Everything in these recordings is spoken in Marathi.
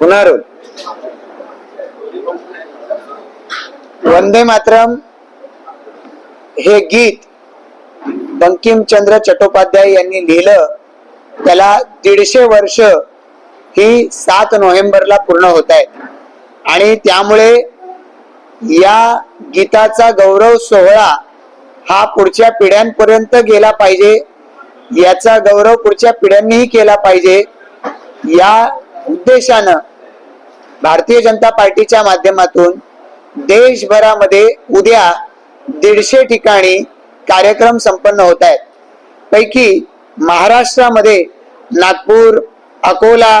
पुन्हा रोल वंदे मातरम हे गीत बंकिमचंद्र चट्टोपाध्याय यांनी लिहिलं. त्याला दीडशे वर्ष ही सात नोव्हेंबरला पूर्ण होत आहेत. आणि त्यामुळे या गीताचा गौरव सोहळा हा पुढच्या पिढ्यांपर्यंत गेला पाहिजे. याचा गौरव पुढच्या पिढ्यांनीही केला पाहिजे. या उद्देशानं भारतीय जनता पार्टीच्या माध्यमातून देशभरामध्ये उद्या दीडशे ठिकाणी कार्यक्रम संपन्न होत आहेत. पैकी महाराष्ट्रामध्ये नागपूर अकोला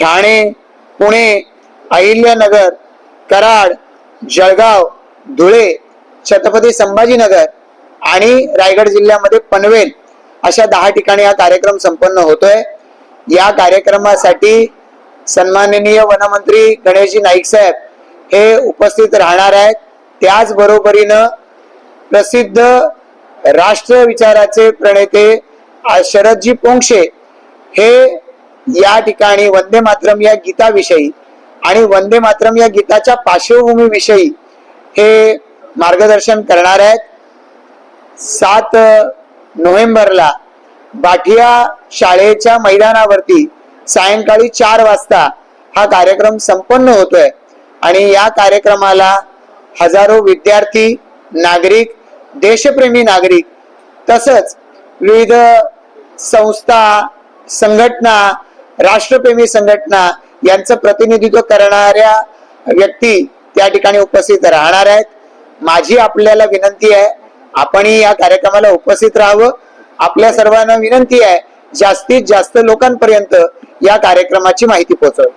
ठाणे पुणे अहिल्यानगर कराड जळगाव धुळे छत्रपती संभाजीनगर आणि रायगड जिल्ह्यामध्ये पनवेल अशा दहा ठिकाणी हा कार्यक्रम संपन्न होतोय. या कार्यक्रमासाठी सन्माननीय वनमंत्री गणेशजी नाईक साहेब हे उपस्थित राहणार आहेत. त्याचबरोबरीनं प्रसिद्ध राष्ट्र विचाराचे प्रणेते शरदजी पोंक्षे हे या ठिकाणी वंदे मातरम या गीताविषयी आणि वंदे मातरम या गीताच्या पार्श्वभूमीविषयी हे मार्गदर्शन करणार आहेत. सात नोव्हेंबरला बाठिया शाळेच्या मैदानावरती सायंकाळी चार वाजता हा कार्यक्रम संपन्न होतोय. आणि या कार्यक्रमाला हजारो विद्यार्थी नागरिक देशप्रेमी नागरिक तसंच विविध संस्था संघटना राष्ट्रप्रेमी संघटना यांचं प्रतिनिधित्व करणाऱ्या व्यक्ती त्या ठिकाणी उपस्थित राहणार आहेत. माझी आपल्याला विनंती आहे आपणही या कार्यक्रमाला उपस्थित राहावं. आपल्या सर्वांना विनंती आहे जास्तीत जास्त लोकांपर्यंत या कार्यक्रमाची माहिती पोहोचव.